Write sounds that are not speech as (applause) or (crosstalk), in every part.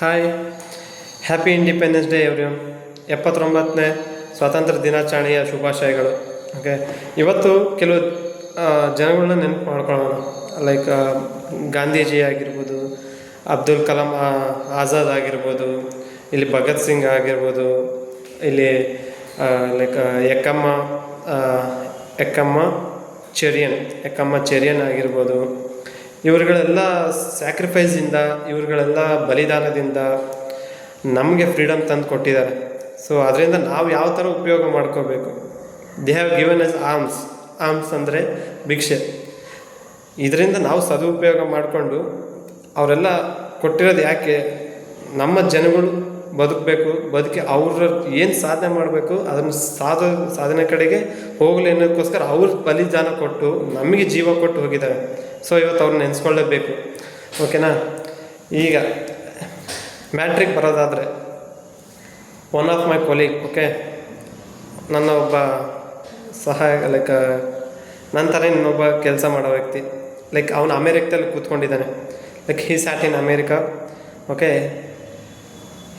Hi happy Independence Day every ಎಪ್ಪತ್ತೊಂಬತ್ತನೇ ಸ್ವಾತಂತ್ರ್ಯ ದಿನಾಚರಣೆಯ ಶುಭಾಶಯಗಳು. ಓಕೆ ಇವತ್ತು ಕೆಲವು ಜನಗಳನ್ನ ನೆನಪು ಮಾಡ್ಕೊಳ್ಳೋಣ. ಲೈಕ್ ಗಾಂಧೀಜಿ ಆಗಿರ್ಬೋದು, ಅಬ್ದುಲ್ ಕಲಾಂ ಆಜಾದ್ ಆಗಿರ್ಬೋದು, ಇಲ್ಲಿ ಭಗತ್ ಸಿಂಗ್ ಆಗಿರ್ಬೋದು, ಇಲ್ಲಿ ಲೈಕ್ ಎಕ್ಕಮ್ಮ ಎಕ್ಕಮ್ಮ ಚೆರಿಯನ್ ಎಕ್ಕಮ್ಮ ಚೆರಿಯನ್ ಆಗಿರ್ಬೋದು. ಇವ್ರುಗಳೆಲ್ಲ ಸ್ಯಾಕ್ರಿಫೈಸಿಂದ ಇವರುಗಳೆಲ್ಲ ಬಲಿದಾನದಿಂದ ನಮಗೆ ಫ್ರೀಡಮ್ ತಂದು ಕೊಟ್ಟಿದ್ದಾರೆ. ಸೊ ಅದರಿಂದ ನಾವು ಯಾವ ಥರ ಉಪಯೋಗ ಮಾಡ್ಕೋಬೇಕು? They have given as alms alms ಅಂದರೆ ಭಿಕ್ಷೆ. ಇದರಿಂದ ನಾವು ಸದುಪಯೋಗ ಮಾಡಿಕೊಂಡು ಅವರೆಲ್ಲ ಕೊಟ್ಟಿರೋದು ಯಾಕೆ? ನಮ್ಮ ಜನಗಳು ಬದುಕಬೇಕು, ಬದುಕಿ ಅವ್ರ ಏನು ಸಾಧನೆ ಮಾಡಬೇಕು, ಅದನ್ನು ಸಾಧ, ಸಾಧನೆ ಕಡೆಗೆ ಹೋಗಲಿ ಅನ್ನೋದಕ್ಕೋಸ್ಕರ ಅವ್ರ ಬಲಿದಾನ ಕೊಟ್ಟು ನಮಗೆ ಜೀವ ಕೊಟ್ಟು ಹೋಗಿದ್ದಾರೆ. ಸೊ ಇವತ್ತು ಅವ್ರನ್ನ ನೆನೆಸ್ಕೊಳ್ಳೇಬೇಕು. ಓಕೆನಾ ಈಗ, ಮ್ಯಾಟ್ರಿಕ್ ಬರೋದಾದರೆ one of my colleague okay ನನ್ನ ಒಬ್ಬ ಸಹಾಯ ಲೈಕ್ ನನ್ನ ಥರ ಇನ್ನೊಬ್ಬ ಕೆಲಸ ಮಾಡೋ ವ್ಯಕ್ತಿ. ಲೈಕ್ ಅವನು ಅಮೇರಿಕದಲ್ಲಿ ಕೂತ್ಕೊಂಡಿದ್ದಾನೆ. Like he sat in America okay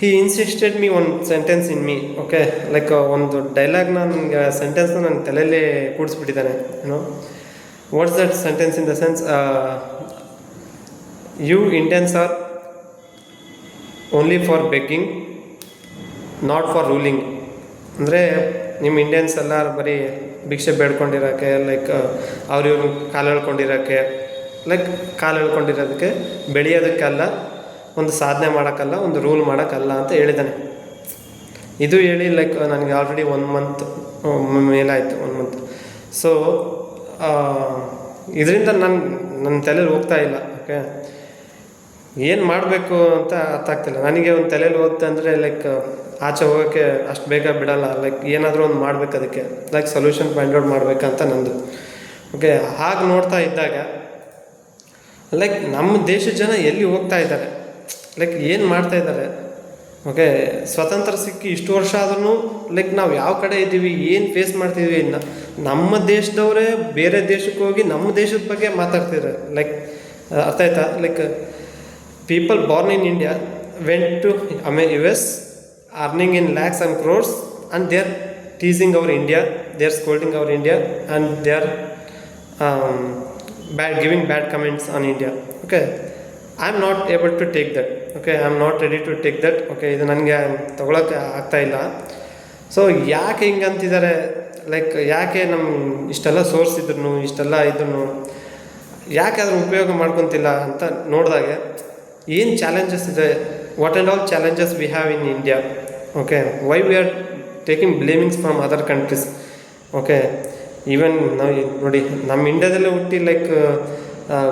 he insisted me ಒಂದು sentence in me okay like ಒಂದು ಡೈಲಾಗ್ನ ನನಗೆ ಸೆಂಟೆನ್ಸ್ನ ನನ್ನ ತಲೆಯಲ್ಲೇ ಕೂಡಿಸ್ಬಿಟ್ಟಿದ್ದಾನೆ ಏನೋ what's that sentence in the sense you Indians are only for begging not for ruling ಅಂದರೆ ನಿಮ್ಮ ಇಂಡಿಯನ್ಸ್ ಎಲ್ಲ ಬರೀ ಭಿಕ್ಷೆ ಬೇಡ್ಕೊಂಡಿರೋಕ್ಕೆ ಲೈಕ್ ಅವ್ರ ಇವ್ರು ಕಾಲು ಎಳ್ಕೊಂಡಿರೋಕ್ಕೆ ಲೈಕ್ ಕಾಲು ಎಳ್ಕೊಂಡಿರೋದಕ್ಕೆ ಬೆಳೆಯೋದಕ್ಕಲ್ಲ ಒಂದು ಸಾಧನೆ ಮಾಡೋಕ್ಕಲ್ಲ, ಒಂದು ರೂಲ್ ಮಾಡೋಕ್ಕಲ್ಲ ಅಂತ ಹೇಳಿದ್ದಾನೆ ಇದು ಹೇಳಿ ಲೈಕ್ ನನಗೆ ಆಲ್ರೆಡಿ ಒನ್ ಮಂತ್ ಮೇಲಾಯಿತು ಒನ್ ಮಂತ್ ಸೊ ಇದರಿಂದ ನನ್ನ ನನ್ನ ತಲೆಯಲ್ಲಿ ಹೋಗ್ತಾ ಇಲ್ಲ ಓಕೆ ಏನು ಮಾಡಬೇಕು ಅಂತ ಅರ್ಥ ಆಗ್ತಿಲ್ಲ. ನನಗೆ ಒಂದು ತಲೆಯಲ್ಲಿ ಹೋಗ್ತಾ ಅಂದರೆ ಲೈಕ್ ಆಚೆ ಹೋಗೋಕ್ಕೆ ಅಷ್ಟು ಬೇಗ ಬಿಡಲ್ಲ. ಲೈಕ್ ಏನಾದರೂ ಒಂದು ಮಾಡ್ಬೇಕು ಅದಕ್ಕೆ. ಲೈಕ್ ಸೊಲ್ಯೂಷನ್ ಫೈಂಡ್ ಔಟ್ ಮಾಡಬೇಕಂತ ನಂದು. ಓಕೆ ಹಾಗೆ ನೋಡ್ತಾ ಇದ್ದಾಗ ಲೈಕ್ ನಮ್ಮ ದೇಶದ ಜನ ಎಲ್ಲಿ ಹೋಗ್ತಾ ಇದ್ದಾರೆ? ಲೈಕ್ ಏನು ಮಾಡ್ತಾ ಇದ್ದಾರೆ? ಓಕೆ, ಸ್ವತಂತ್ರ ಸಿಕ್ಕಿ ಇಷ್ಟು ವರ್ಷ ಆದ್ರೂ ಲೈಕ್ ನಾವು ಯಾವ ಕಡೆ ಇದ್ದೀವಿ, ಏನು ಫೇಸ್ ಮಾಡ್ತೀವಿ ಇನ್ನು ನಮ್ಮ ದೇಶದವರೇ ಬೇರೆ ದೇಶಕ್ಕೆ ಹೋಗಿ ನಮ್ಮ ದೇಶದ ಬಗ್ಗೆ ಮಾತಾಡ್ತಿದ್ದಾರೆ ಲೈಕ್ ಅರ್ಥ ಆಯ್ತಾ? Like people born in India went to Ame U S earning in lakhs and crores and they are teasing our India they are scolding our India and they are bad giving bad comments on India okay I am not able to take that okay I am not ready to take that okay ಇದು ನನಗೆ ತೊಗೊಳಕ್ಕೆ ಆಗ್ತಾಯಿಲ್ಲ so ಯಾಕೆ ಹಿಂಗೆ ಅಂತಿದ್ದಾರೆ like ಯಾಕೆ ನಮ್ಮ ಇಷ್ಟೆಲ್ಲ ಸೋರ್ಸ್ ಇದ್ರು ಇಷ್ಟೆಲ್ಲ ಇದ್ರು ಯಾಕೆ ಅದನ್ನು ಉಪಯೋಗ ಮಾಡ್ಕೊತಿಲ್ಲ ಅಂತ ನೋಡಿದಾಗೆ ಏನು ಚಾಲೆಂಜಸ್ ಇದೆ? What and all challenges we have in India okay why we are taking blamings from other countries okay even ನಾವು ನೋಡಿ ನಮ್ಮ ಇಂಡಿಯಾದಲ್ಲೇ ಹುಟ್ಟಿ like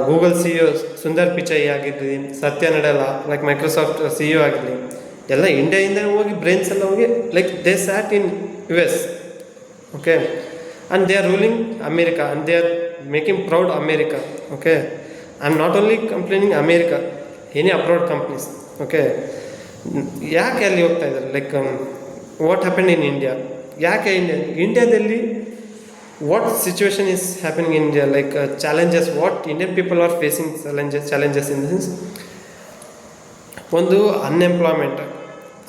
Google C E Sundar Pichai ಆಗಿರಲಿ, ಸತ್ಯ ನಡೆಯಲ್ಲ ಲೈಕ್ ಮೈಕ್ರೋಸಾಫ್ಟ್ ಸಿ ಇ ಆಗಿರಲಿ, ಎಲ್ಲ ಇಂಡಿಯಾಯಿಂದ ಹೋಗಿ ಬ್ರೈನ್ಸ್ ಎಲ್ಲ ಹೋಗಿ like they sat in U S okay and they are ruling America and they are making proud America okay I am not only complaining America any abroad companies okay ಯಾಕೆ ಅಲ್ಲಿ ಹೋಗ್ತಾ ಇದ್ದಾರೆ? Like what happen in India ಯಾಕೆ India ಇಂಡಿಯಾದಲ್ಲಿ what situation is happening in India, like challenges what what people are facing challenges challenges in in this. ಒಂದು unemployment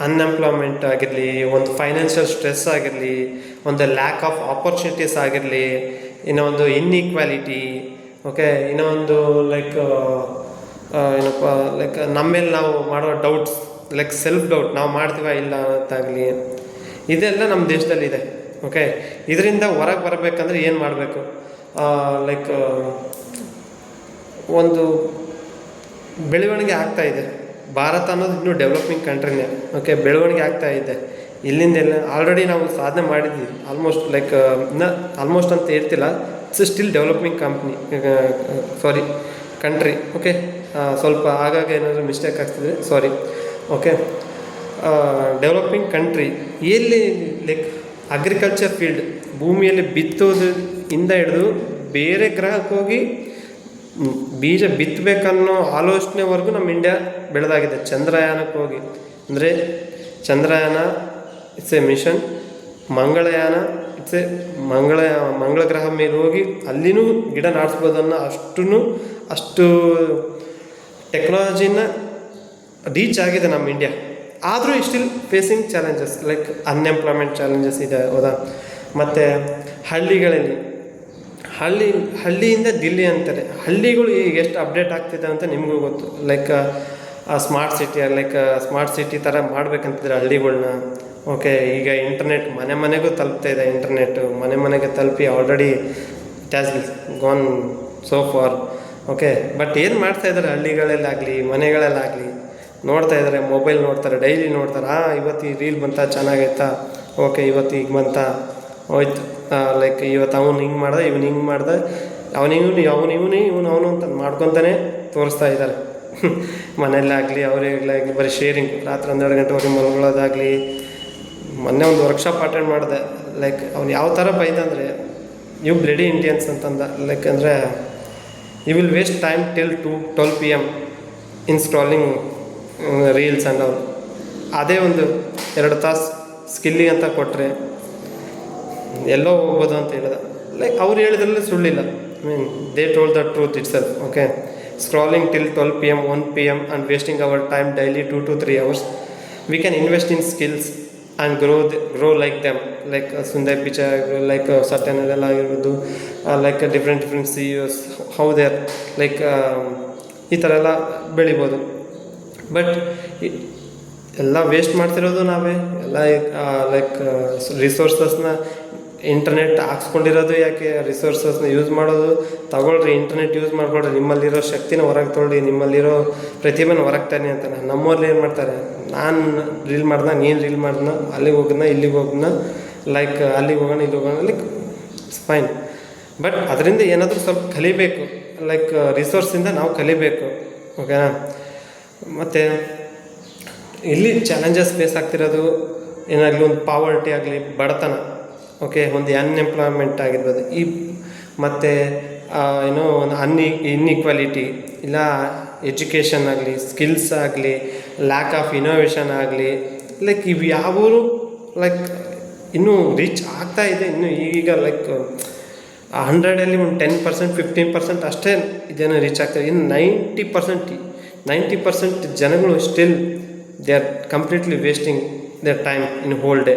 unemployment ಆಗಿರಲಿ ಒಂದು financial stress ಆಗಿರಲಿ ಒಂದು ಲ್ಯಾಕ್ ಆಫ್ ಆಪರ್ಚುನಿಟೀಸ್ ಆಗಿರಲಿ ಇನ್ನೂ ಒಂದು ಇನ್ಈಕ್ವಾಲಿಟಿ ಓಕೆ ಇನ್ನೂ ಒಂದು ಲೈಕ್ ಏನಪ್ಪ ಲೈಕ್ ನಮ್ಮ ಮೇಲೆ ನಾವು ಮಾಡೋ ಡೌಟ್ಸ್ ಲೈಕ್ ಸೆಲ್ಫ್ ಡೌಟ್ ನಾವು ಮಾಡ್ತೀವ ಇಲ್ಲ ಅಂತಾಗಲಿ ಇದೆಲ್ಲ ನಮ್ಮ ದೇಶದಲ್ಲಿದೆ ಓಕೆ ಇದರಿಂದ ಹೊರಗೆ ಬರಬೇಕಂದ್ರೆ ಏನು ಮಾಡಬೇಕು? ಲೈಕ್ ಒಂದು ಬೆಳವಣಿಗೆ ಆಗ್ತಾ ಇದೆ. ಭಾರತ ಅನ್ನೋದು ಇನ್ನೂ ಡೆವಲಪಿಂಗ್ ಕಂಟ್ರಿನೇ ಓಕೆ ಬೆಳವಣಿಗೆ ಆಗ್ತಾ ಇದೆ. ಇಲ್ಲಿಂದ ಎಲ್ಲ ಆಲ್ರೆಡಿ ನಾವು ಸಾಧನೆ ಮಾಡಿದ್ವಿ. ಆಲ್ಮೋಸ್ಟ್ ಲೈಕ್ ಇನ್ನ ಆಲ್ಮೋಸ್ಟ್ ಅಂತ ಇರ್ತಿಲ್ಲ it's still developing company sorry country okay ಸ್ವಲ್ಪ ಆಗಾಗ ಏನಾದರೂ ಮಿಸ್ಟೇಕ್ ಆಗ್ತಿದೆ ಸಾರಿ ಓಕೆ ಡೆವಲಪಿಂಗ್ ಕಂಟ್ರಿ ಎಲ್ಲಿ ಲೈಕ್ ಅಗ್ರಿಕಲ್ಚರ್ ಫೀಲ್ಡ್ ಭೂಮಿಯಲ್ಲಿ ಬಿತ್ತೋದು ಇಂದ ಹಿಡಿದು ಬೇರೆ ಗ್ರಹಕ್ಕೆ ಹೋಗಿ ಬೀಜ ಬಿತ್ತಬೇಕನ್ನೋ ಆಲೋಚನೆವರೆಗೂ ನಮ್ಮ ಇಂಡಿಯಾ ಬೆಳೆದಾಗಿದೆ. ಚಂದ್ರಯಾನಕ್ಕೆ ಹೋಗಿ. ಅಂದರೆ Chandrayaan it's a mission Mangalyaan it's a ಮಂಗಳ ಮಂಗಳ ಗ್ರಹ ಮೇಲೆ ಹೋಗಿ ಅಲ್ಲಿನೂ ಗಿಡ ನಾಡಿಸ್ಬೋದನ್ನೋ ಅಷ್ಟೂ ಅಷ್ಟು ಟೆಕ್ನಾಲಜಿನ ರೀಚ್ ಆಗಿದೆ ನಮ್ಮ ಇಂಡಿಯಾ ಆದರೂ still facing challenges like unemployment challenges ಇದೆ, ಹೌದಾ. ಮತ್ತು ಹಳ್ಳಿಗಳಲ್ಲಿ, ಹಳ್ಳಿ, ಹಳ್ಳಿಯಿಂದ ದಿಲ್ಲಿ ಅಂತಾರೆ. ಹಳ್ಳಿಗಳು ಈಗ ಎಷ್ಟು ಅಪ್ಡೇಟ್ ಆಗ್ತಿದೆ ಅಂತ ನಿಮಗೂ ಗೊತ್ತು. Like smart city like smart city ಥರ ಮಾಡ್ಬೇಕಂತಿದ್ರೆ ಹಳ್ಳಿಗಳ್ನ. ಓಕೆ ಈಗ ಇಂಟರ್ನೆಟ್ ಮನೆ ಮನೆಗೂ ತಲುಪ್ತಾ ಇದೆ ಇಂಟರ್ನೆಟ್ ಮನೆ ಮನೆಗೆ ತಲುಪಿ already that's gone so far okay but ಏನು ಮಾಡ್ತಾ ಇದ್ದಾರೆ ಹಳ್ಳಿಗಳಲ್ಲಾಗಲಿ, ಮನೆಗಳಲ್ಲಾಗಲಿ? ನೋಡ್ತಾ ಇದ್ದಾರೆ ಮೊಬೈಲ್ ನೋಡ್ತಾರೆ ಡೈಲಿ ನೋಡ್ತಾರೆ, ಆ, ಇವತ್ತು ಈ ರೀಲ್ ಬಂತ, ಚೆನ್ನಾಗೈತಾ? ಓಕೆ ಇವತ್ತು ಈಗ ಬಂತ? ಹೋಯ್ತು. ಲೈಕ್ ಇವತ್ತು ಅವ್ನು ಹಿಂಗೆ ಮಾಡ್ದೆ, ಇವನು ಹಿಂಗೆ ಮಾಡ್ದೆ. ಅವನು ಇವನು, ಅವನು ಇವನೇ, ಇವನು ಅವನು ಅಂತ ಮಾಡ್ಕೊತಾನೆ ತೋರಿಸ್ತಾ ಇದ್ದಾರೆ (laughs) ಮನೆಯಲ್ಲಾಗಲಿ ಆಗಲಿ ಬರೀ ಶೇರಿಂಗ್ ರಾತ್ರಿ ಹನ್ನೆರಡು ಗಂಟೆವರೆಗೆ ಮಲ್ಕೊಳ್ಳೋದಾಗಲಿ ಮೊನ್ನೆ ಒಂದು ವರ್ಕ್ಶಾಪ್ ಅಟೆಂಡ್ ಮಾಡಿದೆ. ಲೈಕ್ ಅವ್ನು ಯಾವ ಥರ ಬೈದಂದರೆ ಯು ಬ್ಲೆಡಿ ಇಂಡಿಯನ್ಸ್ ಅಂತಂದ. ಲೈಕ್ ಅಂದರೆ you will waste time till to twelve P M in reels ಅವ್ರು ಅದೇ ಒಂದು ಎರಡು ತಾಸು ಸ್ಕಿಲ್ಲಿಗೆ ಅಂತ ಕೊಟ್ಟರೆ ಎಲ್ಲೋ ಹೋಗ್ಬೋದು ಅಂತ ಹೇಳಿದ. ಲೈಕ್ ಅವ್ರು ಹೇಳಿದ್ರಲ್ಲಿ ಸುಳ್ಳಿಲ್ಲ. I mean they told the truth itself okay scrolling till twelve P M one P M and wasting our time daily two to three hours we can invest in skills and grow grow like them like Sundar Pichai like ಸಟನ್ ಎಲ್ಲ ಆಗಿರ್ಬೋದು like different different see how they're like ಈ ಥರ ಎಲ್ಲ ಬೆಳಿಬೋದು. But ಎಲ್ಲ waste ಮಾಡ್ತಿರೋದು ನಾವೇ. ಎಲ್ಲ ಲೈಕ್ ರಿಸೋರ್ಸಸ್ನ ಇಂಟರ್ನೆಟ್ ಹಾಕ್ಸ್ಕೊಂಡಿರೋದು ಯಾಕೆ? ರಿಸೋರ್ಸಸ್ನ ಯೂಸ್ ಮಾಡೋದು. ತಗೊಳ್ರಿ ಇಂಟರ್ನೆಟ್ ಯೂಸ್ ಮಾಡ್ಕೊಳ್ರಿ. ನಿಮ್ಮಲ್ಲಿರೋ ಶಕ್ತಿನ ಹೊರಗೆ ತೊಗೊಳ್ಳಿ. ನಿಮ್ಮಲ್ಲಿರೋ ಪ್ರತಿಭೆನ ಹೊರಗೆ ತಾನೆ ಅಂತಾನೆ ನಮ್ಮೂರಲ್ಲಿ ಏನು ಮಾಡ್ತಾರೆ? ನಾನು ರೀಲ್ ಮಾಡ್ದೆ ನೀನು ರೀಲ್ ಮಾಡ್ದೆ ಅಲ್ಲಿಗೆ ಹೋಗೋಣ ಇಲ್ಲಿಗೆ ಹೋಗೋಣ ಲೈಕ್ ಅಲ್ಲಿಗೆ ಹೋಗೋಣ ಇಲ್ಲಿ ಹೋಗೋಣ ಲೈಕ್ ಫೈನ್ ಬಟ್ ಅದರಿಂದ ಏನಾದರೂ ಸ್ವಲ್ಪ ಕಲಿಬೇಕು. ಲೈಕ್ ರಿಸೋರ್ಸಿಂದ ನಾವು ಕಲಿಬೇಕು. ಓಕೆನಾ ಮತ್ತು ಇಲ್ಲಿ ಚಾಲೆಂಜಸ್ ಫೇಸ್ ಆಗ್ತಿರೋದು ಏನಾಗಲಿ ಒಂದು ಪಾವರ್ಟಿ ಆಗಲಿ, ಬಡತನ. ಓಕೆ ಒಂದು ಅನ್ಎಂಪ್ಲಾಯ್ಮೆಂಟ್ ಆಗಿರ್ಬೋದು. ಈ ಮತ್ತು ಏನು, ಒಂದು ಅನ್ಇ ಇನ್ಇಕ್ವಾಲಿಟಿ ಇಲ್ಲ ಎಜುಕೇಷನ್ ಆಗಲಿ ಸ್ಕಿಲ್ಸ್ ಆಗಲಿ ಲ್ಯಾಕ್ ಆಫ್ ಇನೋವೇಷನ್ ಆಗಲಿ ಲೈಕ್ ಇವು ಯಾವೂ ಲೈಕ್ ಇನ್ನೂ ರೀಚ್ ಆಗ್ತಾ ಇದೆ. ಇನ್ನೂ ಈಗ ಲೈಕ್ ಹಂಡ್ರೆಡಲ್ಲಿ ಒಂದು ಟೆನ್ ಪರ್ಸೆಂಟ್ ಫಿಫ್ಟೀನ್ ಪರ್ಸೆಂಟ್ ಅಷ್ಟೇ ಇದೇನೋ ರೀಚ್ ಆಗ್ತದೆ ಇನ್ನು ನೈಂಟಿ ಪರ್ಸೆಂಟ್ ನೈಂಟಿ ಪರ್ಸೆಂಟ್ ಜನಗಳು still they are completely wasting their time in whole day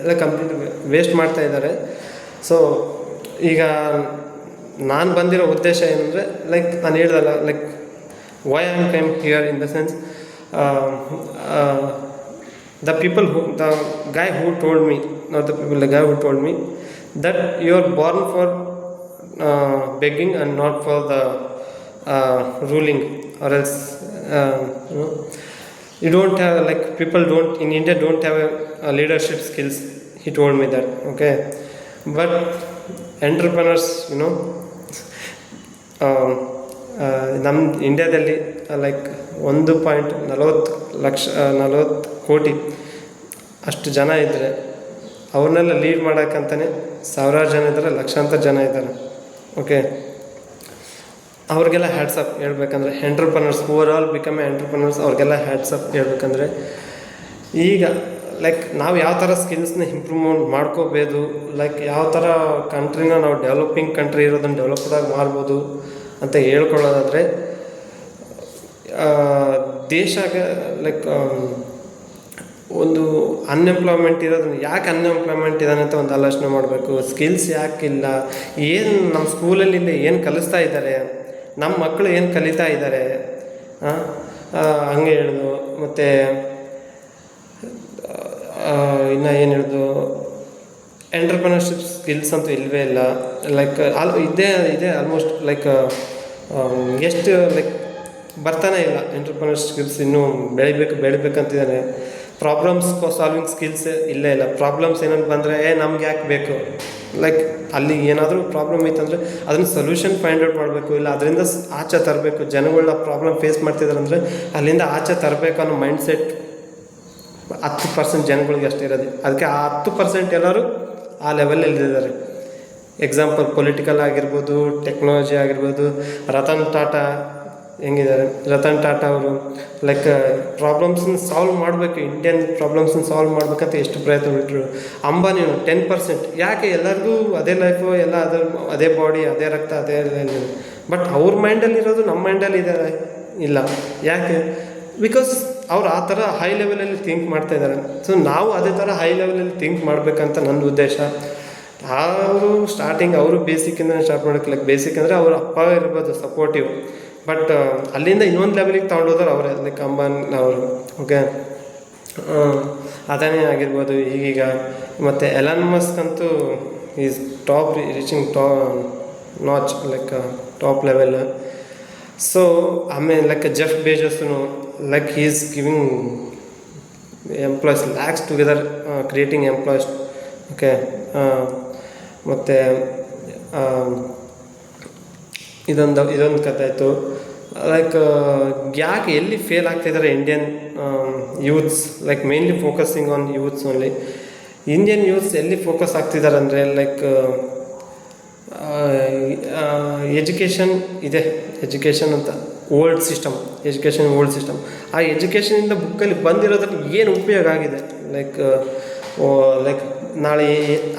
ಎಲ್ಲ ಕಂಪ್ಲೀಟ್ ವೇಸ್ಟ್ ಮಾಡ್ತಾ ಇದ್ದಾರೆ. ಸೊ ಈಗ ನಾನು ಬಂದಿರೋ ಉದ್ದೇಶ ಏನಂದರೆ ಲೈಕ್ ನಾನು ಹೇಳ್ದಲ್ಲ like why am came here in the sense the people who the guy who told me not the people the guy who told me that you are born for begging and not for the ruling or else you don't have like people don't in india don't have a, a leadership skills he told me that okay but entrepreneurs you know ನಮ್ಮ ಇಂಡ್ಯಾದಲ್ಲಿ like ಒಂದು point ನಲವತ್ತು ಲಕ್ಷ ನಲವತ್ತು ಕೋಟಿ ಅಷ್ಟು ಜನ ಇದ್ದರೆ ಅವ್ರನ್ನೆಲ್ಲ ಲೀಡ್ ಮಾಡೋಕ್ಕಂತಲೇ ಸಾವಿರಾರು ಜನ ಇದ್ದಾರೆ ಲಕ್ಷಾಂತರ ಜನ ಇದ್ದಾರೆ ಓಕೆ ಅವ್ರಿಗೆಲ್ಲ ಹ್ಯಾಟ್ಸಪ್ ಹೇಳ್ಬೇಕಂದ್ರೆ entrepreneurs over all become entrepreneurs ಅವ್ರಿಗೆಲ್ಲ ಹ್ಯಾಟ್ಸಪ್ ಹೇಳ್ಬೇಕಂದ್ರೆ ಈಗ ಲೈಕ್ ನಾವು ಯಾವ ಥರ ಸ್ಕಿಲ್ಸ್ನ ಇಂಪ್ರೂವ್ಮೆಂಟ್ ಮಾಡ್ಕೋಬೋದು ಲೈಕ್ ಯಾವ ಥರ ಕಂಟ್ರಿನ ನಾವು ಡೆವಲಪಿಂಗ್ ಕಂಟ್ರಿ ಇರೋದನ್ನು ಡೆವಲಪ್ಡಾಗಿ ಮಾಡ್ಬೋದು ಅಂತ ಹೇಳ್ಕೊಳ್ಳೋದಾದರೆ ದೇಶಾಗ ಲೈಕ್ ಒಂದು ಅನ್ಎಂಪ್ಲಾಯ್ಮೆಂಟ್ ಇರೋದನ್ನು ಯಾಕೆ ಅನ್ಎಂಪ್ಲಾಯ್ಮೆಂಟ್ ಇದ್ದಾನೆ ಅಂತ ಒಂದು ಆಲೋಚನೆ ಮಾಡಬೇಕು. ಸ್ಕಿಲ್ಸ್ ಯಾಕಿಲ್ಲ? ಏನು ನಮ್ಮ ಸ್ಕೂಲಲ್ಲಿ ಏನು ಕಲಿಸ್ತಾ ಇದ್ದಾರೆ ನಮ್ಮ ಮಕ್ಕಳು ಏನು ಕಲಿತಾ ಇದ್ದಾರೆ ಹಂಗೆ ಹೇಳೋದು, ಮತ್ತು ಇನ್ನು ಏನು ಹೇಳೋದು ಎಂಟ್ರಪ್ರನರ್ಶಿಪ್ ಸ್ಕಿಲ್ಸ್ ಅಂತೂ ಇಲ್ಲವೇ ಇಲ್ಲ. ಲೈಕ್ ಆಲ್ ಇದೇ, ಇದೆ ಆಲ್ಮೋಸ್ಟ್ ಲೈಕ್ ಎಷ್ಟು ಲೈಕ್ ಬರ್ತಾನೆ ಇಲ್ಲ ಎಂಟರ್ಪ್ರಿನರ್ ಸ್ಕಿಲ್ಸ್ ಇನ್ನೂ ಬೆಳಿಬೇಕು ಬೆಳಿಬೇಕಂತಿದ್ದಾನೆ ಪ್ರಾಬ್ಲಮ್ಸ್ ಸಾಲ್ವಿಂಗ್ ಸ್ಕಿಲ್ಸ್ ಇಲ್ಲೇ ಇಲ್ಲ. ಪ್ರಾಬ್ಲಮ್ಸ್ ಏನಂತ ಬಂದರೆ, ಏ, ನಮ್ಗೆ ಯಾಕೆ ಬೇಕು? ಲೈಕ್ ಅಲ್ಲಿ ಏನಾದರೂ ಪ್ರಾಬ್ಲಮ್ ಐತಂದರೆ ಅದನ್ನ ಸೊಲ್ಯೂಷನ್ ಫೈಂಡ್ ಔಟ್ ಮಾಡಬೇಕು, ಇಲ್ಲ ಅದರಿಂದ ಆಚೆ ತರಬೇಕು ಜನಗಳನ್ನ ಪ್ರಾಬ್ಲಮ್ ಫೇಸ್ ಮಾಡ್ತಿದ್ದಾರೆ ಅಂದರೆ ಅಲ್ಲಿಂದ ಆಚೆ ತರಬೇಕು ಅನ್ನೋ ಮೈಂಡ್ ಸೆಟ್ ಹತ್ತು ಪರ್ಸೆಂಟ್ ಜನಗಳಿಗೆ ಅಷ್ಟೇ ಇರೋದು. ಅದಕ್ಕೆ ಆ ಹತ್ತು ಪರ್ಸೆಂಟ್ ಎಲ್ಲರೂ ಆ ಲೆವೆಲಲ್ಲಿ ಇದ್ದಾರೆ. ಎಕ್ಸಾಂಪಲ್ ಪೊಲಿಟಿಕಲ್ ಆಗಿರ್ಬೋದು ಟೆಕ್ನಾಲಜಿ ಆಗಿರ್ಬೋದು ರತನ್ ಟಾಟಾ ಹೆಂಗಿದ್ದಾರೆ? ರತನ್ ಟಾಟಾ ಅವರು ಲೈಕ್ ಪ್ರಾಬ್ಲಮ್ಸನ್ನ ಸಾಲ್ವ್ ಮಾಡಬೇಕು ಇಂಡಿಯನ್ ಪ್ರಾಬ್ಲಮ್ಸನ್ನ ಸಾಲ್ವ್ ಮಾಡ್ಬೇಕಂತ ಎಷ್ಟು ಪ್ರಯತ್ನ ಬಿಟ್ಟರು ಅಂಬಾನಿನು ಟೆನ್ ಪರ್ಸೆಂಟ್ ಯಾಕೆ? ಎಲ್ಲರಿಗೂ ಅದೇ ಲೈಫು ಎಲ್ಲ ಅದೇ ಅದೇ ಬಾಡಿ ಅದೇ ರಕ್ತ, ಅದೇ ಬಟ್ ಅವ್ರ ಮೈಂಡಲ್ಲಿ ಇರೋದು ನಮ್ಮ ಮೈಂಡಲ್ಲಿ ಇದ್ದಾರೆ ಇಲ್ಲ. ಯಾಕೆ? ಬಿಕಾಸ್ ಅವ್ರು ಆ ಥರ ಹೈ ಲೆವೆಲಲ್ಲಿ ಥಿಂಕ್ ಮಾಡ್ತಾ ಇದ್ದಾರೆ ಸೊ ನಾವು ಅದೇ ಥರ ಹೈ ಲೆವೆಲಲ್ಲಿ ಥಿಂಕ್ ಮಾಡಬೇಕಂತ ನನ್ನ ಉದ್ದೇಶ. ಅವರು ಸ್ಟಾರ್ಟಿಂಗ್ ಅವರು ಬೇಸಿಕ್ಕಿಂದ ಸ್ಟಾರ್ಟ್ ಮಾಡೋಕ್ಕೆ ಲೈಕ್ ಬೇಸಿಕ್ ಅಂದರೆ ಅವ್ರ ಅಪ್ಪ ಇರ್ಬೋದು ಸಪೋರ್ಟಿವ್ ಬಟ್ ಅಲ್ಲಿಂದ ಇನ್ನೊಂದು ಲೆವೆಲಿಗೆ ತೊಗೊಂಡೋದ್ರೆ ಅವರೇ ಲೈಕ್ ಅಂಬಾನ್ ಅವರು ಓಕೆ ಅದಾನೇ ಆಗಿರ್ಬೋದು, ಈಗೀಗ. ಮತ್ತು ಎಲಾನ್ ಮಸ್ಕ್ ಅಂತೂ is top reaching to notch like top level so ಆಮೇಲೆ like Jeff ಬೇಜಸ್ನು like he is giving employees lakhs together creating employees okay ಮತ್ತು ಇದೊಂದು ಇದೊಂದು ಕಥೆ ಆಯಿತು. ಲೈಕ್ ಯಾಕೆ ಎಲ್ಲಿ ಫೇಲ್ ಆಗ್ತಿದ್ದಾರೆ Indian youths like mainly focusing on youths only Indian youths ಎಲ್ಲಿ ಫೋಕಸ್ ಆಗ್ತಿದ್ದಾರೆ ಅಂದರೆ ಲೈಕ್ ಎಜುಕೇಷನ್ ಇದೆ. ಎಜುಕೇಷನ್ ಅಂತ old system education old system ಆ ಎಜುಕೇಷನಿಂದ ಬುಕ್ಕಲ್ಲಿ ಬಂದಿರೋದ್ರಲ್ಲಿ ಏನು ಉಪಯೋಗ ಆಗಿದೆ? ಲೈಕ್ ಲೈಕ್ ನಾಳೆ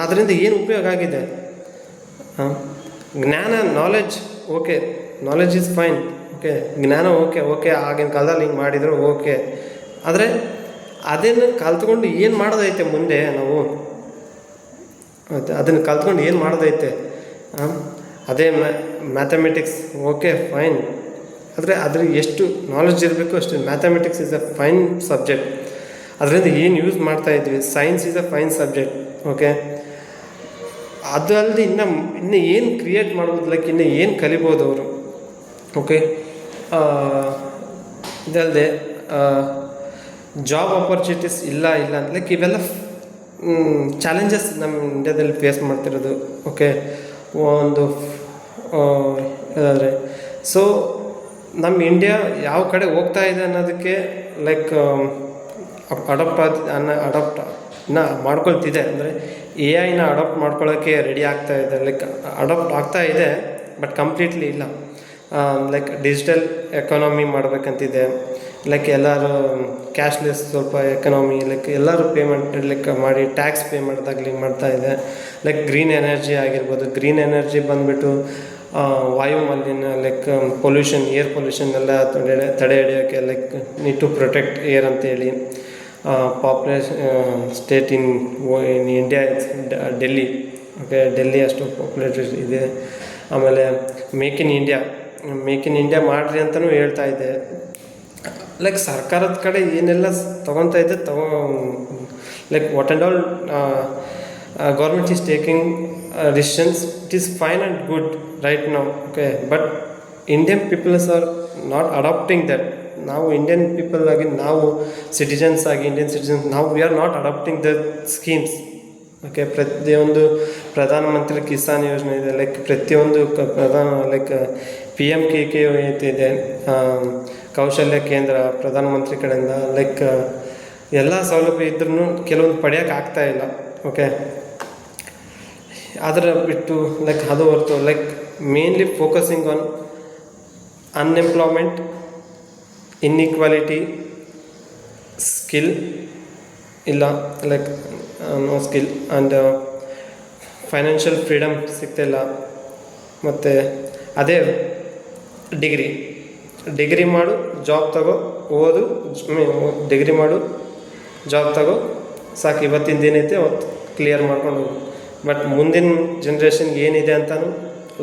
ಅದರಿಂದ ಏನು ಉಪಯೋಗ ಆಗಿದೆ? ಜ್ಞಾನ knowledge okay knowledge is fine okay ಜ್ಞಾನ ಓಕೆ ಓಕೆ ಆಗಿನ ಕಾಲದಲ್ಲಿ ಹಿಂಗೆ ಮಾಡಿದರು ಓಕೆ ಆದರೆ ಅದನ್ನು ಕಲ್ತ್ಕೊಂಡು ಏನು ಮಾಡೋದೈತೆ ಮುಂದೆ ನಾವು? ಅದನ್ನು ಕಲ್ತ್ಕೊಂಡು ಏನು ಮಾಡೋದೈತೆ? ಅದೇ ಮ್ಯಾಥಮೆಟಿಕ್ಸ್ ಓಕೆ ಫೈನ್ ಆದರೆ ಅದ್ರ ಎಷ್ಟು ನಾಲೆಜ್ ಇರಬೇಕು ಅಷ್ಟು mathematics is a fine subject ಅದರಿಂದ ಏನು ಯೂಸ್ ಮಾಡ್ತಾ ಇದ್ವಿ? Science is a fine subject okay ಅದು ಅಲ್ಲದೆ ಇನ್ನು ಇನ್ನು ಏನು ಕ್ರಿಯೇಟ್ ಮಾಡ್ಬೋದು ಲೈಕ್ ಇನ್ನು ಏನು ಕಲಿಬೋದು ಅವರು? ಓಕೆ ಇದಲ್ಲದೆ ಜಾಬ್ ಆಪರ್ಚುನಿಟೀಸ್ ಇಲ್ಲ ಇಲ್ಲ ಅಂತ ಲೈಕ್ ಇವೆಲ್ಲ ಚಾಲೆಂಜಸ್ ನಮ್ಮ ಇಂಡ್ಯಾದಲ್ಲಿ ಫೇಸ್ ಮಾಡ್ತಿರೋದು. ಓಕೆ ಒಂದು ಹೇಳಿದ್ರೆ ಸೊ ನಮ್ಮ ಇಂಡಿಯಾ ಯಾವ ಕಡೆ ಹೋಗ್ತಾ ಇದೆ ಅನ್ನೋದಕ್ಕೆ ಲೈಕ್ ಅಡಾಪ್ಟ್ ಅನ್ನ, ಅಡಾಪ್ಟ್ನ ಮಾಡ್ಕೊಳ್ತಿದೆ. ಅಂದರೆ ಎ ಐನ ಅಡಾಪ್ಟ್ ಮಾಡ್ಕೊಳ್ಳೋಕ್ಕೆ ರೆಡಿ ಆಗ್ತಾ ಇದೆ. ಲೈಕ್ ಅಡಾಪ್ಟ್ ಆಗ್ತಾ ಇದೆ ಬಟ್ ಕಂಪ್ಲೀಟ್ಲಿ ಇಲ್ಲ. ಲೈಕ್ ಡಿಜಿಟಲ್ ಎಕಾನಮಿ ಮಾಡಬೇಕಂತಿದೆ. ಲೈಕ್ ಎಲ್ಲರೂ ಕ್ಯಾಶ್ಲೆಸ್ ಸ್ವಲ್ಪ ಎಕನಾಮಿ ಲೈಕ್ ಎಲ್ಲರೂ ಪೇಮೆಂಟ್ ಲೈಕ್ ಮಾಡಿ ಟ್ಯಾಕ್ಸ್ ಪೇ ಮಾಡಿದಾಗಲಿ ಮಾಡ್ತಾ ಇದೆ. ಲೈಕ್ ಗ್ರೀನ್ ಎನರ್ಜಿ ಆಗಿರ್ಬೋದು. ಗ್ರೀನ್ ಎನರ್ಜಿ ಬಂದುಬಿಟ್ಟು ವಾಯು ಮಾಲಿನ್ಯ ಲೈಕ್ ಪೊಲ್ಯೂಷನ್ ಏರ್ ಪೊಲ್ಯೂಷನ್ ಎಲ್ಲ ತಡೆ ತಡೆ ಹಿಡಿಯೋಕ್ಕೆ like need to protect air ಅಂತೇಳಿ. Population state in in India Delhi. Okay, Delhi ಅಷ್ಟು ಪಾಪ್ಯುಲೇಟೆಡ್ ಇದೆ. ಆಮೇಲೆ make in India. Make in India ಮಾಡಿರಿ ಅಂತಲೂ ಹೇಳ್ತಾ ಇದೆ ಲೈಕ್ ಸರ್ಕಾರದ ಕಡೆ ಏನೆಲ್ಲ ತೊಗೊತಾ ಇದೆ ತಗೋ, like what and all government is taking decisions it is fine and good right ನಾವು okay but Indian peoples are not adapting that ನಾವು ಇಂಡಿಯನ್ ಪೀಪಲ್ ಆಗಿ ನಾವು ಸಿಟಿಜನ್ಸ್ ಆಗಿ ಇಂಡಿಯನ್ ಸಿಟಿಜನ್ಸ್ ನಾವು we are not adapting the schemes okay ಪ್ರತಿಯೊಂದು ಪ್ರಧಾನಮಂತ್ರಿ ಕಿಸಾನ್ ಯೋಜನೆ ಇದೆ ಲೈಕ್ ಪ್ರತಿಯೊಂದು Pradhan like P M K K ಇದೆ ಕೌಶಲ್ಯ ಕೇಂದ್ರ, ಪ್ರಧಾನಮಂತ್ರಿ ಕಡೆಯಿಂದ ಲೈಕ್ ಎಲ್ಲ ಸೌಲಭ್ಯ ಇದ್ರೂ ಕೆಲವೊಂದು ಪಡೆಯೋಕೆ ಆಗ್ತಾ ಇಲ್ಲ ಓಕೆ ಅದರ ಬಿಟ್ಟು ಲೈಕ್ ಅದು ಹೊರತು like mainly focusing on unemployment inequality skill ಇಲ್ಲ like no skill and financial freedom ಸಿಗ್ತಿಲ್ಲ ಮತ್ತು ಅದೇ ಡಿಗ್ರಿ ಡಿಗ್ರಿ ಮಾಡು ಜಾಬ್ ತಗೋ, ಓದು ಡಿಗ್ರಿ ಮಾಡು ಜಾಬ್ ತಗೋ, ಸಾಕು. ಇವತ್ತಿನ ದಿನೈತೆ ಅವತ್ತು ಕ್ಲಿಯರ್ ಮಾಡ್ಕೊಂಡು ಹೋಗು. ಬಟ್ ಮುಂದಿನ ಜನ್ರೇಷನ್ಗೆ ಏನಿದೆ ಅಂತಲೂ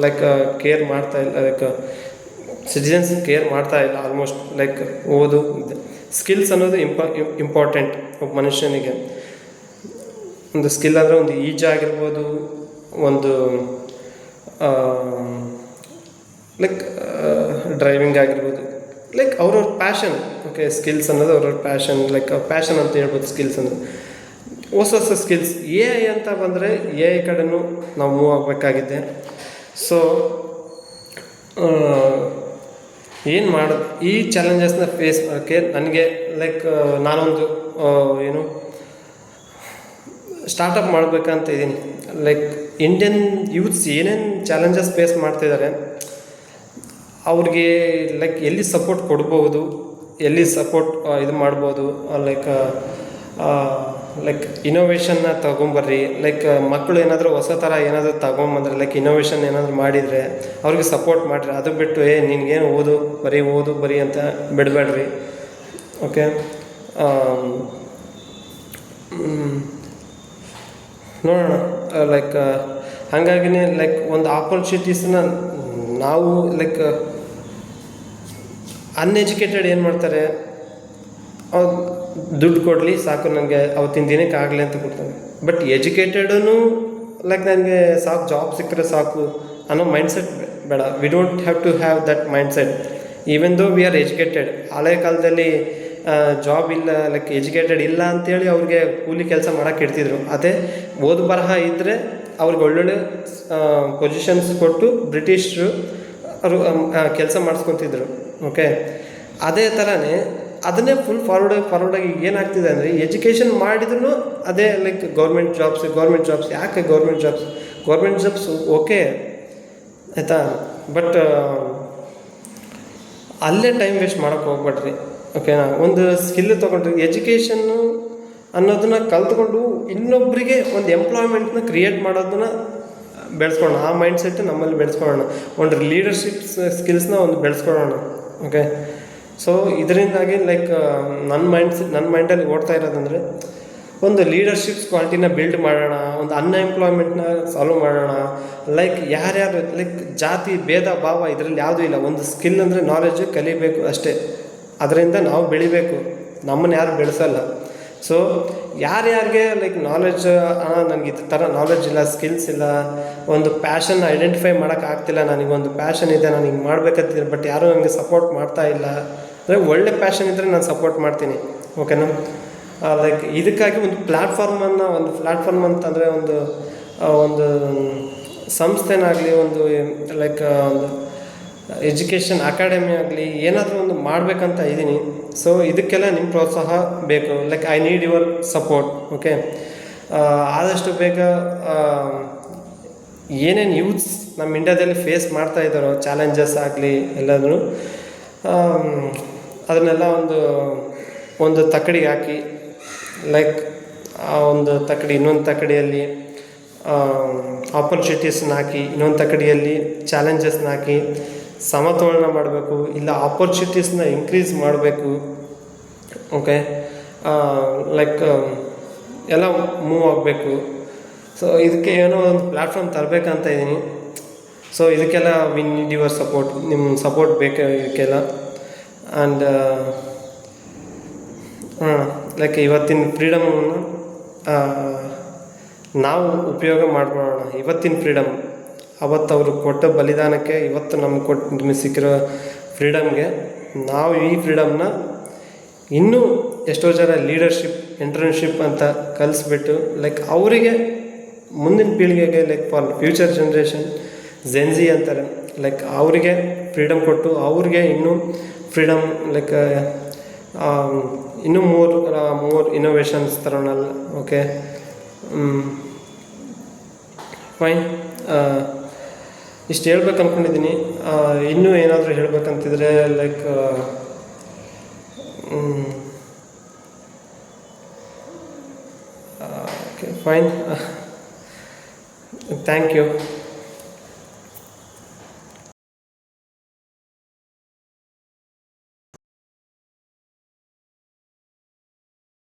ಲೈಕ್ ಕೇರ್ ಮಾಡ್ತಾ ಇಲ್ಲ ಲೈಕ್ ಸಿಟಿಜನ್ಸ್ ಕೇರ್ ಮಾಡ್ತಾ ಇಲ್ಲ ಆಲ್ಮೋಸ್ಟ್ ಲೈಕ್ ಓದು ಸ್ಕಿಲ್ಸ್ ಅನ್ನೋದು ಇಂಪಾ ಇಂಪಾರ್ಟೆಂಟ್ ಒಬ್ಬ ಮನುಷ್ಯನಿಗೆ. ಒಂದು ಸ್ಕಿಲ್ ಅಂದರೆ ಒಂದು ಈಜಾಗಿರ್ಬೋದು ಒಂದು ಲೈಕ್ ಡ್ರೈವಿಂಗ್ ಆಗಿರ್ಬೋದು. ಲೈಕ್ ಅವ್ರವ್ರ ಪ್ಯಾಷನ್ ಓಕೆ ಸ್ಕಿಲ್ಸ್ ಅನ್ನೋದು ಅವ್ರವ್ರ ಪ್ಯಾಷನ್ ಲೈಕ್ ಪ್ಯಾಷನ್ ಅಂತ ಹೇಳ್ಬೋದು ಸ್ಕಿಲ್ಸ್ ಅಂದರೆ ಹೊಸ ಹೊಸ ಸ್ಕಿಲ್ಸ್ ಎ ಐ ಅಂತ ಬಂದರೆ ಎ ಐ ಕಡೆನೂ ನಾವು ಮೂವ್ ಆಗಬೇಕಾಗಿದೆ. ಸೊ ಏನು ಮಾಡೋದು ಈ ಚಾಲೆಂಜಸ್ನ ಫೇಸ್ ಮಾಡೋಕ್ಕೆ ನನಗೆ ಲೈಕ್ ನಾನೊಂದು ಏನು ಸ್ಟಾರ್ಟಪ್ ಮಾಡಬೇಕಂತ ಇದ್ದೀನಿ. ಲೈಕ್ ಇಂಡಿಯನ್ ಯೂತ್ಸ್ ಏನೇನು ಚಾಲೆಂಜಸ್ ಫೇಸ್ ಮಾಡ್ತಿದ್ದಾರೆ ಅವ್ರಿಗೆ ಲೈಕ್ ಎಲ್ಲಿ ಸಪೋರ್ಟ್ ಕೊಡ್ಬೋದು, ಎಲ್ಲಿ ಸಪೋರ್ಟ್ ಇದು ಮಾಡ್ಬೋದು ಲೈಕ್ ಲೈಕ್ ಇನೋವೇಷನ್ನ ತಗೊಂಬರ್ರಿ. ಲೈಕ್ ಮಕ್ಕಳು ಏನಾದರೂ ಹೊಸ ಥರ ಏನಾದರೂ ತಗೊಂಬಂದ್ರೆ ಲೈಕ್ ಇನೋವೇಷನ್ ಏನಾದರೂ ಮಾಡಿದರೆ ಅವ್ರಿಗೆ ಸಪೋರ್ಟ್ ಮಾಡಿರಿ. ಅದು ಬಿಟ್ಟು, ಏ, ನಿನಗೇನು ಓದು, ಬರೀ ಓದು, ಬರೀ ಅಂತ ಬಿಡಬೇಡ್ರಿ. ಓಕೆ ನೋಡೋಣ. ಲೈಕ್ ಹಾಗಾಗಿನೇ ಲೈಕ್ ಒಂದು ಆಪರ್ಚುನಿಟೀಸನ್ನ ನಾವು ಲೈಕ್ ಅನ್ಎಜುಕೇಟೆಡ್ ಏನು ಮಾಡ್ತಾರೆ? ಅವ್ರು ದುಡ್ಡು ಕೊಡಲಿ, ಸಾಕು ನನಗೆ ಅವತ್ತಿನ ದಿನಕ್ಕೆ ಆಗಲಿ ಅಂತ ಕೊಡ್ತಾನೆ ಬಟ್ ಎಜುಕೇಟೆಡೂ ಲೈಕ್ ನನಗೆ ಸಾಕು ಜಾಬ್ ಸಿಕ್ಕರೆ ಸಾಕು ಅನ್ನೋ ಮೈಂಡ್ಸೆಟ್ ಬೇಡ. We don't have to have that mindset even though we are educated ಹಳೆ ಕಾಲದಲ್ಲಿ ಜಾಬ್ ಇಲ್ಲ ಲೈಕ್ ಎಜುಕೇಟೆಡ್ ಇಲ್ಲ ಅಂತೇಳಿ ಅವ್ರಿಗೆ ಕೂಲಿ ಕೆಲಸ ಮಾಡೋಕೆ ಇಡ್ತಿದ್ರು. ಅದೇ ಓದು ಬರಹ ಇದ್ದರೆ ಅವ್ರಿಗೆ ಒಳ್ಳೊಳ್ಳೆ ಪೊಸಿಷನ್ಸ್ ಕೊಟ್ಟು ಬ್ರಿಟಿಷರು ಅವರು ಕೆಲಸ ಮಾಡಿಸ್ಕೊತಿದ್ರು. ಓಕೆ ಅದೇ ಥರನೇ ಅದನ್ನೇ ಫುಲ್ ಫಾರ್ವರ್ಡ್ ಫಾರ್ವರ್ಡಾಗಿ ಏನಾಗ್ತಿದೆ ಅಂದರೆ ಎಜುಕೇಷನ್ ಮಾಡಿದ್ರು ಅದೇ like government jobs government jobs ಯಾಕೆ government jobs government jobs okay ಆಯಿತಾ? ಬಟ್ ಅಲ್ಲೇ ಟೈಮ್ ವೇಸ್ಟ್ ಮಾಡೋಕ್ಕೆ ಹೋಗ್ಬೇಡ್ರಿ ಓಕೆನಾ ಒಂದು ಸ್ಕಿಲ್ ತೊಗೊಂಡ್ರಿ ಎಜುಕೇಷನ್ನು ಅನ್ನೋದನ್ನ ಕಲ್ತ್ಕೊಂಡು ಇನ್ನೊಬ್ಬರಿಗೆ ಒಂದು ಎಂಪ್ಲಾಯ್ಮೆಂಟ್ನ ಕ್ರಿಯೇಟ್ ಮಾಡೋದನ್ನ ಬೆಳೆಸ್ಕೊಳ್ಳೋಣ. ಆ ಮೈಂಡ್ ಸೆಟ್ ನಮ್ಮಲ್ಲಿ ಬೆಳೆಸ್ಕೊಳ್ಳೋಣ. ಒಂದು ಲೀಡರ್ಶಿಪ್ ಸ್ಕಿಲ್ಸ್ನ ಒಂದು ಬೆಳೆಸ್ಕೊಳ್ಳೋಣ ಓಕೆ ಸೊ ಇದರಿಂದಾಗಿ ಲೈಕ್ ನನ್ನ ಮೈಂಡ್ ನನ್ನ ಮೈಂಡಲ್ಲಿ ಓಡ್ತಾ ಇರೋದಂದರೆ, ಒಂದು ಲೀಡರ್ಶಿಪ್ಸ್ ಕ್ವಾಲಿಟಿನ ಬಿಲ್ಡ್ ಮಾಡೋಣ, ಒಂದು ಅನ್ಎಂಪ್ಲಾಯ್ಮೆಂಟ್ನ ಸಾಲ್ವ್ ಮಾಡೋಣ. ಲೈಕ್ ಯಾರ್ಯಾರು ಲೈಕ್ ಜಾತಿ, ಭೇದ, ಭಾವ ಇದರಲ್ಲಿ ಯಾವುದೂ ಇಲ್ಲ. ಒಂದು ಸ್ಕಿಲ್ ಅಂದರೆ ನಾಲೆಜ್ ಕಲಿಬೇಕು ಅಷ್ಟೇ. ಅದರಿಂದ ನಾವು ಬೆಳಿಬೇಕು. ನಮ್ಮನ್ನು ಯಾರು ಬೆಳೆಸಲ್ಲ. ಸೊ ಯಾರ್ಯಾರಿಗೆ ಲೈಕ್ ನಾಲೆಜ್ ನನಗೆ ಈ ಥರ ನಾಲೆಜ್ ಇಲ್ಲ ಸ್ಕಿಲ್ಸ್ ಇಲ್ಲ, ಒಂದು ಪ್ಯಾಷನ್ ಐಡೆಂಟಿಫೈ ಮಾಡೋಕ್ಕಾಗ್ತಿಲ್ಲ ನನಗೊಂದು ಪ್ಯಾಷನ್ ಇದೆ, ನಾನು ಹಿಂಗೆ ಮಾಡಬೇಕಂತಿದ್ದೀನಿ ಬಟ್ ಯಾರೂ ನನಗೆ ಸಪೋರ್ಟ್ ಮಾಡ್ತಾ ಇಲ್ಲ. ಅಂದರೆ ಒಳ್ಳೆ ಪ್ಯಾಷನ್ ಇದ್ದರೆ ನಾನು ಸಪೋರ್ಟ್ ಮಾಡ್ತೀನಿ ಓಕೆನಾ ಲೈಕ್ ಇದಕ್ಕಾಗಿ ಒಂದು ಪ್ಲ್ಯಾಟ್ಫಾರ್ಮನ್ನು ಒಂದು ಪ್ಲ್ಯಾಟ್ಫಾರ್ಮ್ ಅಂತಂದರೆ ಒಂದು ಒಂದು ಸಂಸ್ಥೆನಾಗಲಿ, ಒಂದು ಲೈಕ್ ಒಂದು ಎಜುಕೇಷನ್ ಅಕಾಡೆಮಿ ಆಗಲಿ ಏನಾದರೂ ಒಂದು ಮಾಡಬೇಕಂತ ಇದ್ದೀನಿ ಸೊ ಇದಕ್ಕೆಲ್ಲ ನಿಮ್ಮ ಪ್ರೋತ್ಸಾಹ ಬೇಕು. Like I need your support okay ಆದಷ್ಟು ಬೇಗ ಏನೇನು ಯೂತ್ಸ್ ನಮ್ಮ ಇಂಡ್ಯಾದಲ್ಲಿ ಫೇಸ್ ಮಾಡ್ತಾ ಇದ್ದಾರೋ ಚಾಲೆಂಜಸ್ ಆಗಲಿ ಎಲ್ಲದೂ ಅದನ್ನೆಲ್ಲ ಒಂದು ಒಂದು ತಕ್ಕಡಿಗೆ ಹಾಕಿ ಲೈಕ್ ಆ ಒಂದು ತಕ್ಕಡಿ, ಇನ್ನೊಂದು ತಕ್ಕಡಿಯಲ್ಲಿ ಆಪರ್ಚುನಿಟೀಸ್ನ ಹಾಕಿ, ಇನ್ನೊಂದು ತಕ್ಕಡಿಯಲ್ಲಿ ಚಾಲೆಂಜಸ್ನ ಹಾಕಿ ಸಮತೋಲನ ಮಾಡಬೇಕು, ಇಲ್ಲ ಆಪರ್ಚುನಿಟೀಸ್ನ ಇನ್ಕ್ರೀಸ್ ಮಾಡಬೇಕು ಓಕೆ ಲೈಕ್ ಎಲ್ಲ ಮೂವ್ ಆಗಬೇಕು. ಸೊ ಇದಕ್ಕೆ ಏನೋ ಒಂದು ಪ್ಲ್ಯಾಟ್ಫಾರ್ಮ್ ತರಬೇಕಂತ ಇದ್ದೀನಿ. ಸೊ ಇದಕ್ಕೆಲ್ಲ ವಿನ್ ಯುವರ್ ಸಪೋರ್ಟ್ ನಿಮ್ಮ ಸಪೋರ್ಟ್ ಬೇಕು ಇದಕ್ಕೆಲ್ಲ. ಆ್ಯಂಡ್ ಲೈಕ್ ಇವತ್ತಿನ ಫ್ರೀಡಮನ್ನು ನಾವು ಉಪಯೋಗ ಮಾಡ್ಕೊಳ್ಳೋಣ. ಇವತ್ತಿನ ಫ್ರೀಡಮ್ ಅವತ್ತು ಅವರು ಕೊಟ್ಟ ಬಲಿದಾನಕ್ಕೆ, ಇವತ್ತು ನಮ್ಗೆ ಕೊಟ್ಟು ನಿಮಗೆ ಸಿಕ್ಕಿರೋ ಫ್ರೀಡಮ್ಗೆ ನಾವು ಈ ಫ್ರೀಡಮ್ನ ಇನ್ನೂ ಎಷ್ಟೋ ಜನ ಲೀಡರ್ಶಿಪ್ ಎಂಟ್ರನ್ಶಿಪ್ ಅಂತ ಕಲಿಸ್ಬಿಟ್ಟು ಲೈಕ್ ಅವರಿಗೆ ಮುಂದಿನ ಪೀಳಿಗೆಗೆ like for future generation Gen Z ಅಂತಾರೆ. ಲೈಕ್ ಅವರಿಗೆ ಫ್ರೀಡಮ್ ಕೊಟ್ಟು, ಅವ್ರಿಗೆ ಇನ್ನೂ ಫ್ರೀಡಮ್ ಲೈಕ್ ಇನ್ನೂ ಮೂರು ಮೋರ್ ಇನೋವೇಷನ್ಸ್ ತರೋಣಲ್ಲ ಓಕೆ ಫೈನ್ ಇಷ್ಟು ಹೇಳ್ಬೇಕು ಅಂದ್ಕೊಂಡಿದ್ದೀನಿ ಇನ್ನೂ ಏನಾದರೂ ಹೇಳ್ಬೇಕಂತಿದ್ರೆ like okay fine thank you